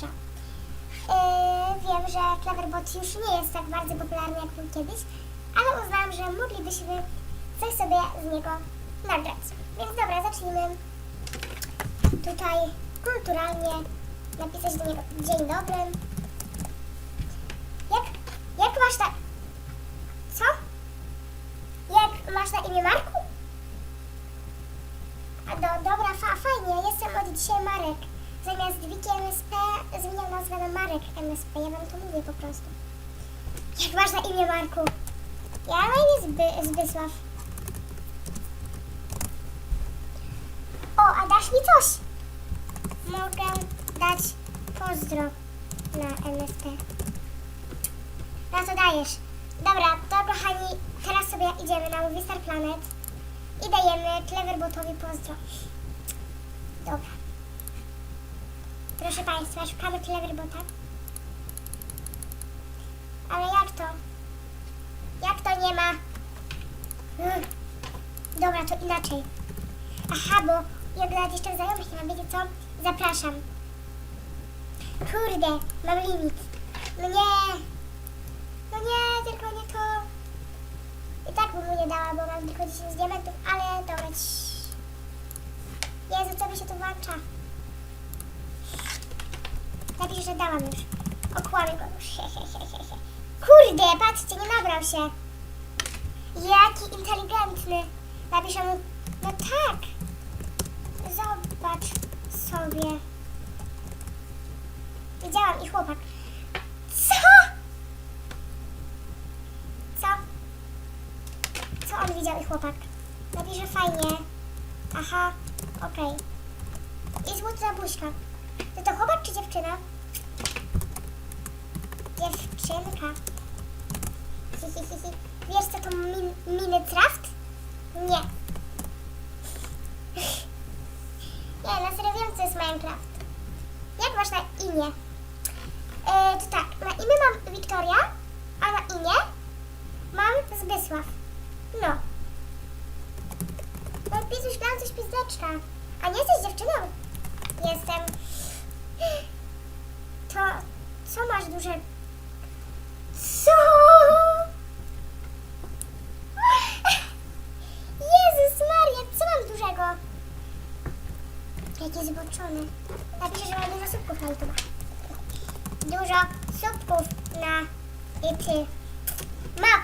gorsza? Yy, wiem, że Cleverbot już nie jest tak bardzo popularny jak był kiedyś, ale uznałam, że moglibyśmy coś sobie z niego nagrać. Więc dobra, zacznijmy tutaj kulturalnie napisać do niego dzień dobry. Jak, jak masz na... Co? Jak masz na imię Marku? A do, dobra, fa, fajnie, jestem od dzisiaj Marek. Zamiast Wiki MSP zmieniam nazwę na Marek MSP, ja wam to mówię po prostu. Jak masz na imię Marku? Ja na imię Zby, Zbysław. O, a dasz mi coś? Mogę dać pozdro na MSP. No to dajesz. Dobra, to kochani, teraz sobie idziemy na Movie Star Planet i dajemy Cleverbotowi pozdro. Dobra. Proszę Państwa, szukamy Cleverbota. Ale jak to? Jak to nie ma? Dobra, to inaczej. Aha, bo ja nawet jeszcze znajomych nie mam, wiecie co? Zapraszam. Kurde, mam limit. No nie. No nie, tylko nie to. I tak bym mu nie dała, bo mam tylko 10 diamentów, ale dobra. Jezu, co mi się tu włącza? Napisz, że dałam już. Okłamię go już. He, he, he, he, he. Kurde, patrzcie, nie nabrał się. Jaki inteligentny. Napiszę mu, no tak. Zobacz sobie. Widziałam i chłopak. Co? Co? Co on widział i chłopak? Napisze fajnie. Aha, okej. I złota buźka. To to chłopak czy dziewczyna? Dziewczynka. Hi, hi, hi, hi. Wiesz co to min? Nie. Nie, na serio wiem co jest Minecraft. Jak masz na imię? E, to tak, na imię mam Wiktoria, a na imię mam Zbysław. No. No pisuś, mam coś pizdeczka. A nie jesteś dziewczyną? Jestem. To co masz duże... Co? Jezus Maria, co mam dużego? Jaki zboczony. Napiszę, że mam dużo słupków na YouTube. Dużo słupków na YouTube. Ma!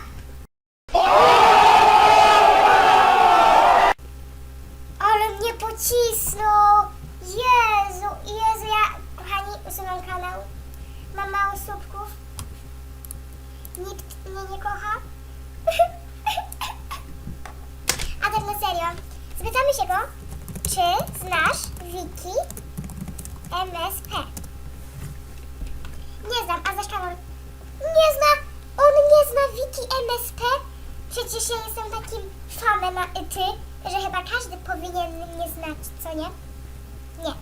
Ale mnie pocisnął! Jezu, Jezu, ja, kochani, usunął kanał. Mam mało. Nikt mnie nie kocha. A tak na serio, zapytamy się go, czy znasz Wiki MSP? Nie znam, a znasz? Nie zna, on nie zna Wiki MSP? Przecież ja jestem takim fanem na ty, że chyba każdy powinien mnie znać, co nie? Nie.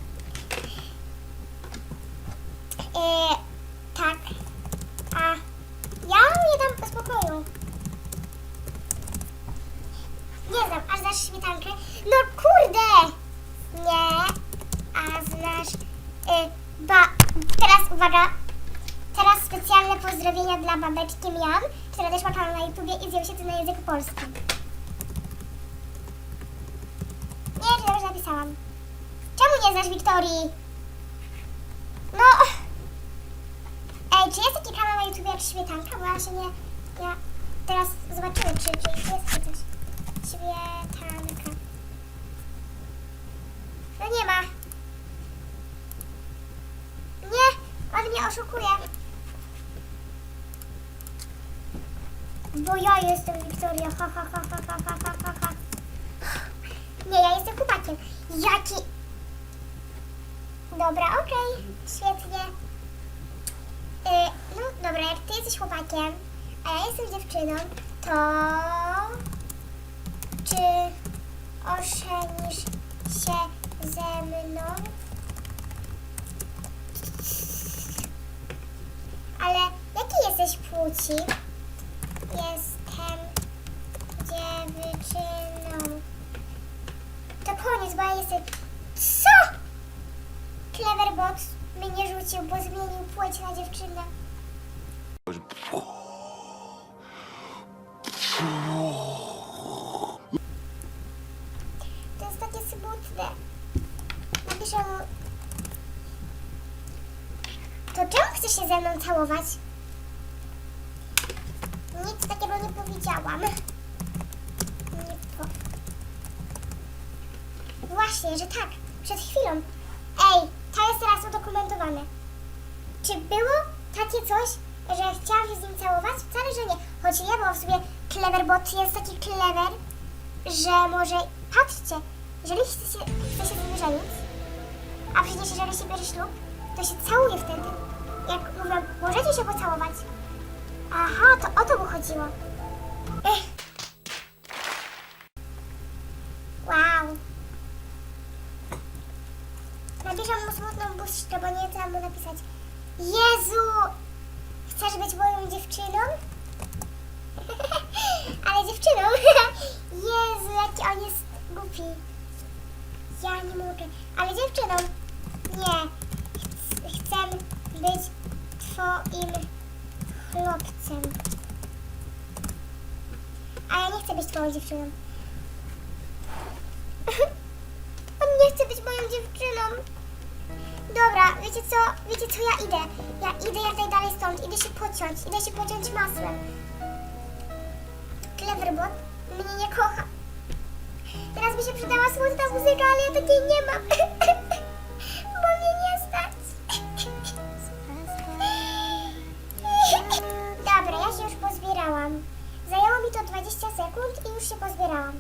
E, tak. A ja nie dam spokoju. Nie znam, a znasz śmietankę? No kurde! Nie, a znasz... Y, ba... Teraz uwaga. Teraz specjalne pozdrowienia dla babeczki Mian, która też ma kanał na YouTubie i zjawi się to na języku polskim. Nie, czy dobrze napisałam. Czemu nie znasz Wiktorii? No... Ej, czy jest taki kanał na YouTube jak Śmietanka? Bo ja się nie... Ja teraz zobaczymy, czy, czy jest coś. Śmietanka. No nie ma. Nie, on mnie oszukuje. Bo ja jestem Wiktoria. Ha, ha, ha, ha, ha, ha, ha, ha, ha. Nie, ja jestem chłopakiem. Jaki... Dobra, okej. Świetnie dobra, jak ty jesteś chłopakiem, a ja jestem dziewczyną, to czy ożenisz się ze mną? Ale jaki jesteś płci? Jestem dziewczyną. To koniec, bo ja jestem... Co? Cleverbot mnie rzucił, bo zmienił płeć na dziewczynę. Właśnie, że tak. Przed chwilą. Ej, to jest teraz udokumentowane. Czy było takie coś, że chciałam się z nim całować? Wcale, że nie. Choć nie, bo w sumie Cleverbot jest taki clever, że może... Patrzcie, jeżeli chce się, chce się z nim żenić, a przecież jeżeli się bierze ślub, to się całuje wtedy. Jak mówią, możecie się pocałować. Aha, to o to mu chodziło. Ech. Wow. Napiszę mu smutną chcę mu napisać. Jezu! Chcesz być moją dziewczyną? Ale dziewczyną? Jezu, jaki on jest głupi. Ja nie mogę. Ale dziewczyną? Nie. Ch- chcę być twoim chłopcem. A ja nie chcę być twoją dziewczyną. On nie chce być moją dziewczyną. Dobra, wiecie co? Wiecie co? Ja idę. Ja idę jak najdalej stąd. Idę się pociąć. Idę się pociąć masłem. Cleverbot mnie nie kocha. Teraz by się przydała smutna muzyka, ale ja takiej nie mam. Bo mnie nie stać. Dobra, ja się już pozbierałam. Zajęło mi to 20 sekund i już się pozbierałam.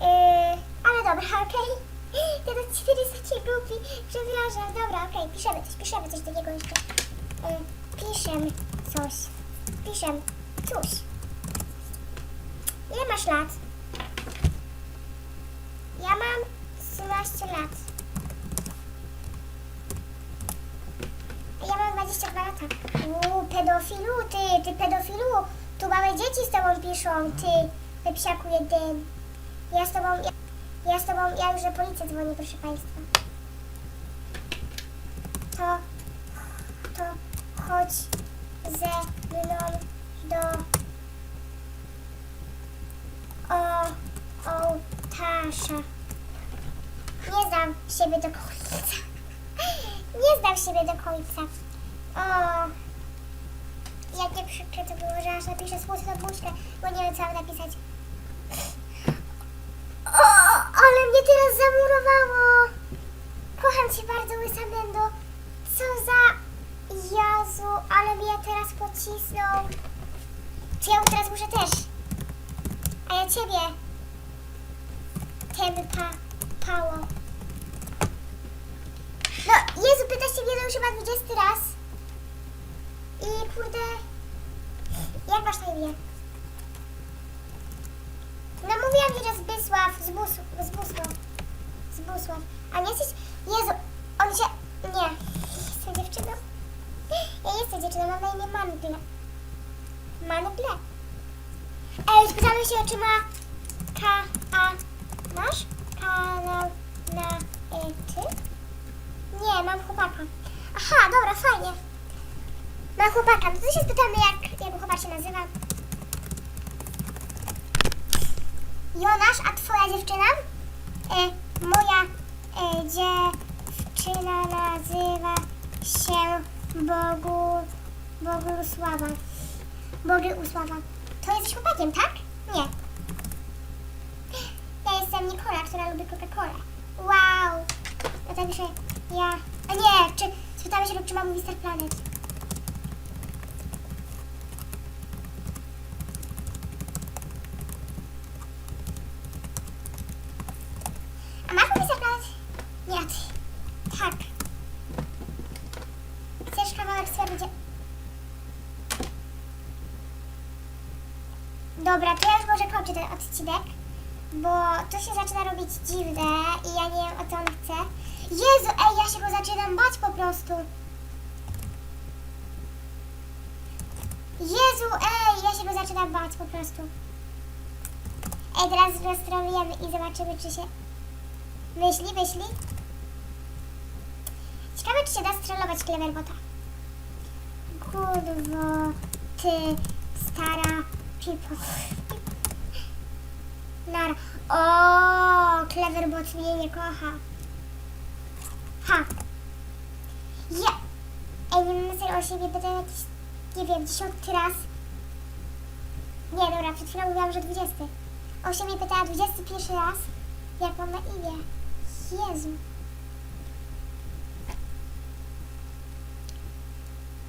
Yy, ale dobra, okej. Ten odcinek jest taki przepraszam. Dobra, okej, piszemy coś, piszemy coś takiego jeszcze. Yy, piszem coś. Piszem coś. Ile masz lat? Ja mam 13 lat. Ja mam 22 lata. Uuu, pedofilu, ty, ty pedofilu. Tu małe dzieci z tobą piszą, ty, ty psiaku jeden. Ja z tobą, ja, ja z tobą, ja już na policję dzwonię, proszę państwa. To, to chodź ze mną do o, ołtarza. Nie zdam siebie do końca. Nie zdam siebie do końca. O, jakie przykre to było, że aż napiszę smutną buźkę, bo nie wiem co mam napisać. O, ale mnie teraz zamurowało. Kocham cię bardzo, łysa Mendo. Co za... Jezu, ale mnie teraz pocisnął. Czy ja mu teraz muszę też? A ja ciebie. Tempa pało. No, Jezu, pytasz się mnie no już chyba 20 raz. I kurde... Jak masz na imię? No mówiłam ci, że Zbysław, Zbus, Zbusław. Zbusław. A nie jesteś... Jezu, on się... Nie. Jestem dziewczyną. Ja jestem dziewczyną, mam na imię Mangle. Mangle. Ej, spytamy się, czy ma K, A, masz kanał na y, ty? Nie, mam chłopaka. Aha, dobra, fajnie. Mam chłopaka, no to się spytamy, jak jego chłopak się nazywa. Jonasz, a twoja dziewczyna? Y, moja y, dziewczyna nazywa się Bogu... Bogusława. Bogusława. To jesteś chłopakiem, tak? Nie. Ja jestem Nikola, która lubi Coca-Colę. Wow. Tak piszę, ja... A nie, czy... Spytamy się, czy ma mówi Star Planet. A masz mówi Star Planet? Nie, ty. Tak. Chcesz kawałek stwierdzić? Dobra, to ja już może kończę ten odcinek, bo to się zaczyna robić dziwne i ja nie wiem o co on chce. Jezu, ej, ja się go zaczynam bać po prostu. Jezu, ej, ja się go zaczynam bać po prostu. Ej, teraz rozstrojemy i zobaczymy, czy się... Myśli, myśli. Ciekawe, czy się da strollować Cleverbota. Kurwo, ty, stara pipo. Nara. O, Cleverbot mnie nie kocha. Ha. Ja. Ej, nie wiem serio o siebie, będę jakiś, nie wiem, dziesiąty raz. Nie, dobra, przed chwilą mówiłam, że dwudziesty. O siebie pytała dwudziesty pierwszy raz, jak mam na imię. Jezu.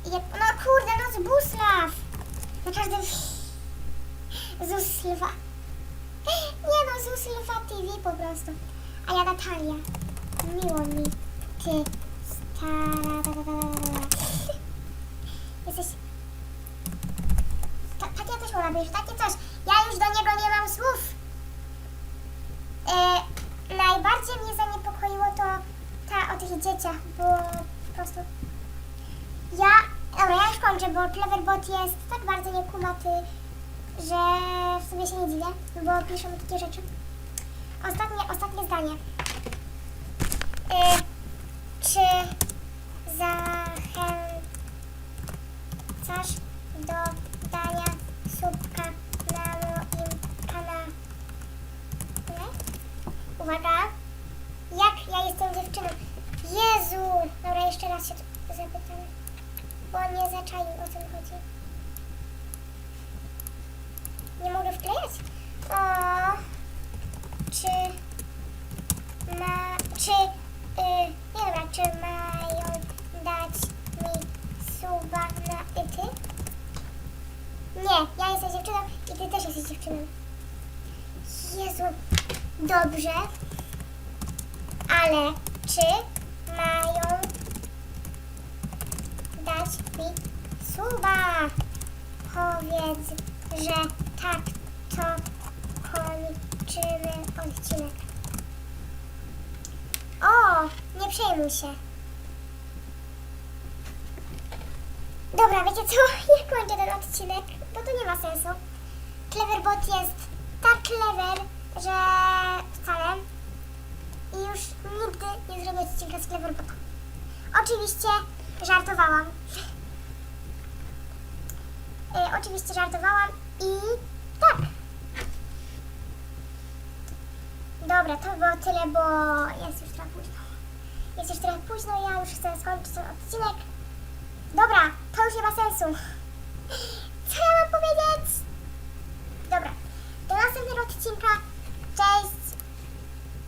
Jak, no kurde, no z Buslaw. Na każdym... Zuslwa. Nie no, Zuslwa TV po prostu. A ja Natalia. Miło mi. Ty stara... da, da, da, da, da. Jesteś... Ta, takie coś mu napisz, takie coś. Ja już do niego nie mam słów. E, najbardziej mnie zaniepokoiło to ta o tych dzieciach, bo po prostu... Ja... Dobra, ja już kończę, bo Cleverbot jest tak bardzo niekumaty, że w sumie się nie dziwię, bo piszą takie rzeczy. Ostatnie, ostatnie zdanie. E, czy zachęcasz do dania subka na moim kanale? Uwaga! Jak ja jestem dziewczyną? Jezu! Dobra, jeszcze raz się tu zapytam, bo on nie zaczaił, o co mi chodzi. Nie mogę wklejać? O, czy ma, czy, y, nie dobra, czy mają dać mi suba na y, ty? Nie, ja jestem dziewczyną i ty też jesteś dziewczyną. Jezu, dobrze, ale czy mają dać mi suba? Powiedz, że tak, to kończymy odcinek. O, nie przejmuj się. Dobra, wiecie co? Ja kończę ten odcinek, bo to nie ma sensu. Cleverbot jest tak clever, że wcale. I już nigdy nie zrobię odcinka z Cleverbota. Oczywiście żartowałam. E, oczywiście żartowałam i tak. Dobra, to było tyle, bo jest już trochę późno. Jest już trochę późno, ja już chcę skończyć ten odcinek. Dobra, to już nie ma sensu.